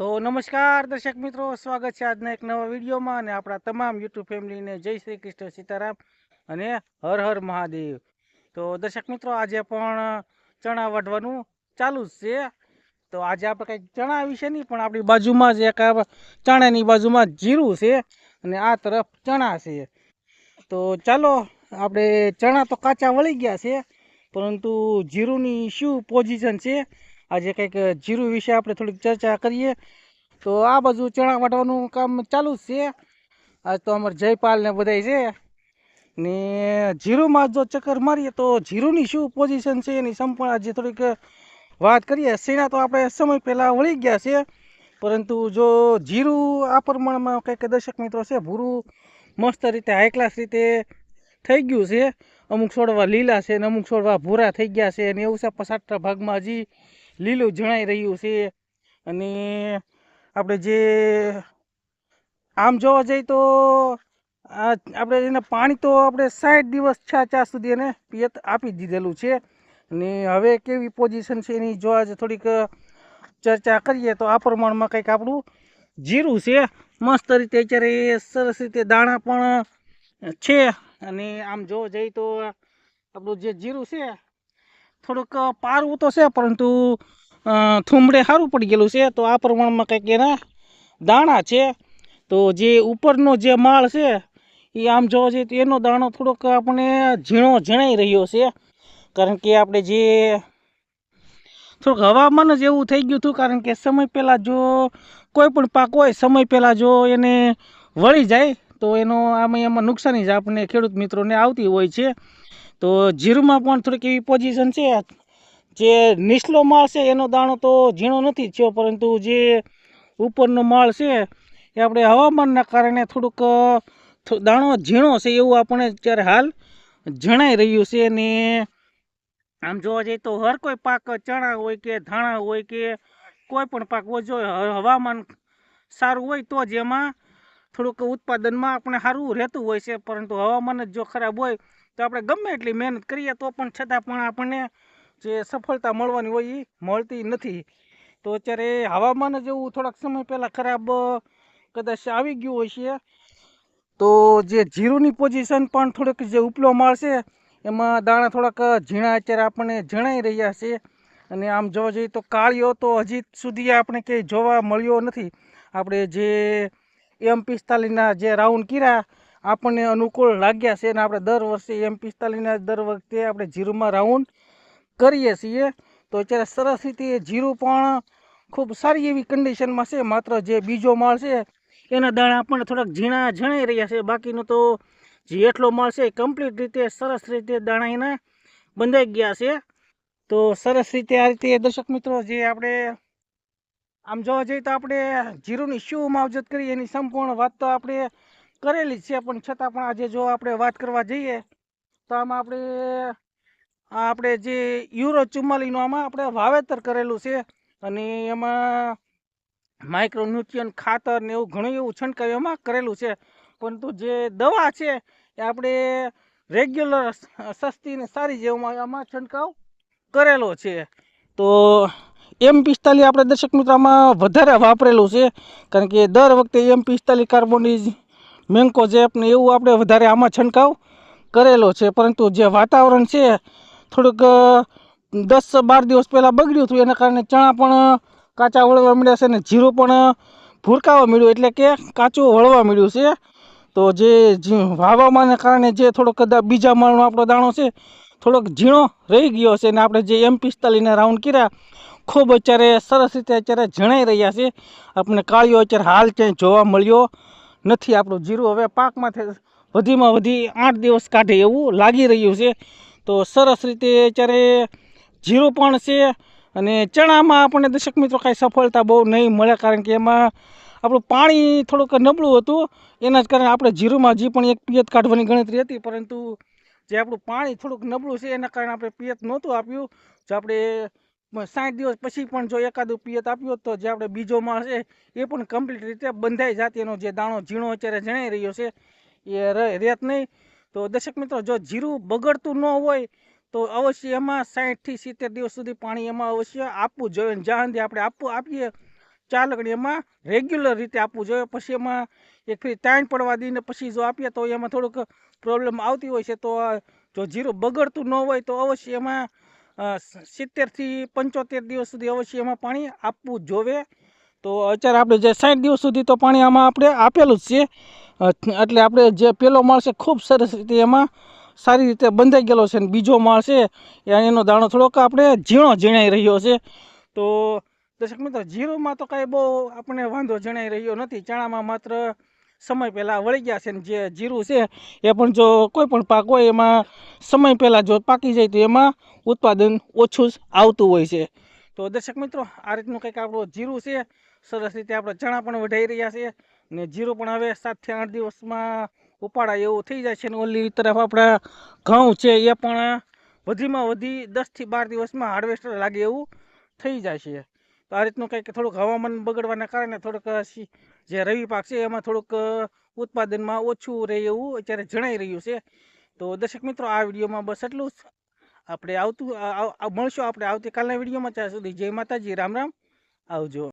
તો નમસ્કાર દર્શક મિત્રો, સ્વાગત છે આજના એક નવા વિડીયોમાં અને આપણા તમામ યુટ્યુબ ફેમિલીને જય શ્રી કૃષ્ણ સીતારામ અને હર હર મહાદેવ. તો દર્શક મિત્રો, આજે પણ ચણા વાઢવાનું ચાલુ જ છે. તો આજે આપણે કંઈક ચણા વિશે નહીં, પણ આપણી બાજુમાં જ એક ચણાની બાજુમાં જીરું છે અને આ તરફ ચણા છે. તો ચાલો, આપણે ચણા તો કાચા વળી ગયા છે, પરંતુ જીરુંની શું પોઝિશન છે? આજે કંઈક જીરું વિશે આપણે થોડીક ચર્ચા કરીએ. તો આ બાજુ ચણા વાટવાનું કામ ચાલુ જ છે. આજ તો અમારે જયપાલ ને બધાય છે. ને જીરુમાં જો ચક્કર મારીએ તો જીરુની શું પોઝિશન છે એની સંપૂર્ણ આજે થોડીક વાત કરીએ. શેના તો આપણે સમય પહેલાં વળી ગયા છે. પરંતુ જો જીરું આ પ્રમાણમાં કંઈક દર્શક મિત્રો છે, ભૂરું મસ્ત રીતે હાઈ ક્લાસ રીતે થઈ ગયું છે. અમુક છોડવા લીલા છે ને અમુક છોડવા ભૂરા થઈ ગયા છે અને એવું છે. પસાટના ભાગમાં હજી લીલું જણાઈ રહ્યું છે. અને આપણે જે આમ જોવા જઈએ તો આપણે એને પાણી તો આપણે સાઠ દિવસ છા ચા સુધી એને પિયત આપી દીધેલું છે. અને હવે કેવી પોઝિશન છે એની જો આજે થોડીક ચર્ચા કરીએ તો આ પ્રમાણમાં કંઈક આપણું જીરું છે. મસ્ત રીતે અત્યારે સરસ રીતે દાણા પણ છે. અને આમ જોવા જઈએ તો આપણું જે જીરું છે થોડુંક પારવું તો છે, પરંતુ થુમડે સારું પડી ગયેલું છે, તો આ પ્રમાણમાં કંઈક એના દાણા છે. તો જે ઉપરનો જે માળ છે એ આમ જોવા જઈએ તો એનો દાણો થોડોક આપણે ઝીણો જણાઈ રહ્યો છે. કારણ કે આપણે જે થોડુંક હવામાન જ એવું થઈ ગયું હતું, કારણ કે સમય પહેલાં જો કોઈ પણ પાક હોય, સમય પહેલાં જો એને વળી જાય, તો એનો આમાં એમાં નુકસાની જ આપણને ખેડૂત મિત્રોને આવતી હોય છે. તો જીરુમાં પણ થોડીક એવી પોઝિશન છે. જે નીચલો માળ છે એનો દાણો તો ઝીણો નથી થયો, પરંતુ જે ઉપરનો માળ છે, એ આપણે હવામાનના કારણે થોડુંક દાણો ઝીણો છે એવું આપણે અત્યારે હાલ જણાઈ રહ્યું છે. ને આમ જોવા જઈએ તો હર કોઈ પાક ચણા હોય કે ધાણા હોય કે કોઈ પણ પાક હોય, જો હવામાન સારું હોય તો જ એમાં થોડુંક ઉત્પાદનમાં આપણે સારું રહેતું હોય છે, પરંતુ હવામાન જ જો ખરાબ હોય, તો આપણે ગમે એટલી મહેનત કરીએ, તો પણ છતાં પણ આપણને જે સફળતા મળવાની હોય એ મળતી નથી. તો અત્યારે હવામાન જ એવું થોડાક સમય પહેલાં ખરાબ કદાચ આવી ગયું હોય છે. તો જે જીરુની પોઝિશન પણ થોડીક જે ઉપલો માળ છે, એમાં દાણા થોડાક ઝીણા અત્યારે આપણને જણાઈ રહ્યા છે. અને આમ જોવા જઈએ તો કાળિયો તો હજી સુધી આપણે કંઈ જોવા મળ્યો નથી. આપણે જે એમ પિસ્તાલીસના જે રાઉન્ડ કર્યા, આપણને અનુકૂળ લાગ્યા છે અને આપણે દર વર્ષે એમ પિસ્તાલીસના દર વખતે આપણે જીરુમાં રાઉન્ડ કરીએ છીએ. તો અત્યારે સરસ રીતે જીરું પણ ખૂબ સારી એવી કન્ડિશનમાં છે, માત્ર જે બીજો માળ છે, એના દાણા આપણને થોડાક ઝીણા જણાઈ રહ્યા છે. બાકીનો તો જે એટલો માળ છે કમ્પ્લીટ રીતે સરસ રીતે દાણા એના બંધાઈ ગયા છે. તો સરસ રીતે આ રીતે દર્શક મિત્રો જે આપણે આમ જોવા જઈએ તો આપણે જીરુની શું માવજત કરી, એની સંપૂર્ણ વાત તો આપણે કરેલી જ છે, પણ છતાં પણ આજે જો આપણે વાત કરવા જઈએ, તો આમાં આપણે આપણે જે યુરો ચુમ્માલીનું આમાં આપણે વાવેતર કરેલું છે, અને એમાં માઇક્રોન્યુટ્રિયન ખાતર ને એવું ઘણું એવું છંટકાવ એમાં કરેલું છે, પરંતુ જે દવા છે, એ આપણે રેગ્યુલર સસ્તી ને સારી જેવામાં આમાં છંટકાવ કરેલો છે. તો એમ પિસ્તાલીસ આપણે દર્શક મિત્રોમાં વધારે વાપરેલું છે, કારણ કે દર વખતે એમ પિસ્તાલીસ મેન્કો જેપ ને એવું આપણે વધારે આમાં છંટકાવ કરેલો છે. પરંતુ જે વાતાવરણ છે, થોડુંક દસ બાર દિવસ પહેલાં બગડ્યું હતું. એના કારણે ચણા પણ કાચા વળવા મળ્યા છે અને જીરું પણ ભૂરકાવા મળ્યું. એટલે કે કાચું વળવા મળ્યું છે. તો જે જી- કારણે જે થોડોક કદાચ બીજા માળનો આપણો દાણો છે, થોડોક ઝીણો રહી ગયો છે. ને આપણે જે એમ પિસ્તાલીસના રાઉન્ડ કર્યા ખૂબ અત્યારે સરસ રીતે અત્યારે જણાઈ રહ્યા છે. આપણે કાળીઓ અત્યારે હાલ ક્યાંય જોવા મળ્યો નથી આપણું જીરું. હવે પાકમાંથી વધીમાં વધી આઠ દિવસ કાઢે એવું લાગી રહ્યું છે. તો સરસ રીતે અત્યારે જીરું પણ છે અને ચણામાં આપણને દર્શક મિત્રો કાંઈ સફળતા બહુ નહીં મળે કારણ કે એમાં આપણું પાણી થોડુંક નબળું હતું. એના જ કારણે આપણે જીરુમાં હજી પણ એક પિયત કાઢવાની ગણતરી હતી. પરંતુ જે આપણું પાણી થોડુંક નબળું છે એના કારણે આપણે પિયત નહોતું આપ્યું. જો આપણે સાઠ દિવસ પછી પણ જો એકાદું પિયત આપ્યો તો જે આપણે બીજો માળ છે, એ પણ કમ્પ્લીટ રીતે બંધાઈ જાતિનો જે દાણો ઝીણો અત્યારે જણાઈ રહ્યો છે, એ રહેત નહીં. તો દર્શક મિત્રો, જો જીરું બગડતું ન હોય, તો અવશ્ય એમાં સાઠથી સિત્તેર દિવસ સુધી પાણી એમાં અવશ્ય આપવું જોઈએ અને સુધી આપણે આપવું આપીએ ચાર એમાં રેગ્યુલર રીતે આપવું જોઈએ. પછી એમાં એક ફરી તાણ પડવા દઈને પછી જો આપીએ તો એમાં થોડુંક પ્રોબ્લેમ આવતી હોય છે. તો જો જીરું બગડતું ન હોય તો અવશ્ય એમાં સિત્તેરથી પંચોતેર દિવસ સુધી અવશ્ય એમાં પાણી આપવું જોવે. તો અત્યારે આપણે જે સાઠ દિવસ સુધી તો પાણી આમાં આપણે આપેલું જ છે. એટલે આપણે જે પેલો માળ છે ખૂબ સરસ રીતે એમાં સારી રીતે બંધાઈ ગયેલો છે અને બીજો માળ છે એનો દાણો થોડોક આપણે ઝીણો ઝીણાઈ રહ્યો છે. તો દર્શક મિત્રો જીરુમાં તો કાંઈ બહુ આપણને વાંધો જણાઈ રહ્યો નથી. ચણામાં માત્ર સમય પહેલાં વળી ગયા છે ને જે જીરું છે, એ પણ જો કોઈ પણ પાક હોય એમાં સમય પહેલાં જો પાકી જાય તો એમાં ઉત્પાદન ઓછું આવતું હોય છે. તો દર્શક મિત્રો, આ રીતનું કંઈક આપણું જીરું છે, સરસ રીતે આપણે ચણા પણ વઢાઈ રહ્યા છે ને જીરું પણ હવે સાતથી આઠ દિવસમાં ઉપાડા એવું થઈ જાય છે ને ઓલી તરફ આપણા ઘઉં છે, એ પણ વધીમાં વધી દસથી બાર દિવસમાં હાર્વેસ્ટર લાગે એવું થઈ જાય છે. તો આ રીતનું કંઈક થોડુંક હવામાન બગડવાના કારણે થોડુંક જે રવિ પાક છે એમાં થોડુંક ઉત્પાદનમાં ઓછું રહે એવું અત્યારે જણાઈ રહ્યું છે. તો દર્શક મિત્રો, આ વિડીયોમાં બસ એટલું જ. આપણે આવતું મળશું આપણે આવતીકાલના વિડીયોમાં. ત્યાં સુધી જય માતાજી, રામ રામ. આવજો.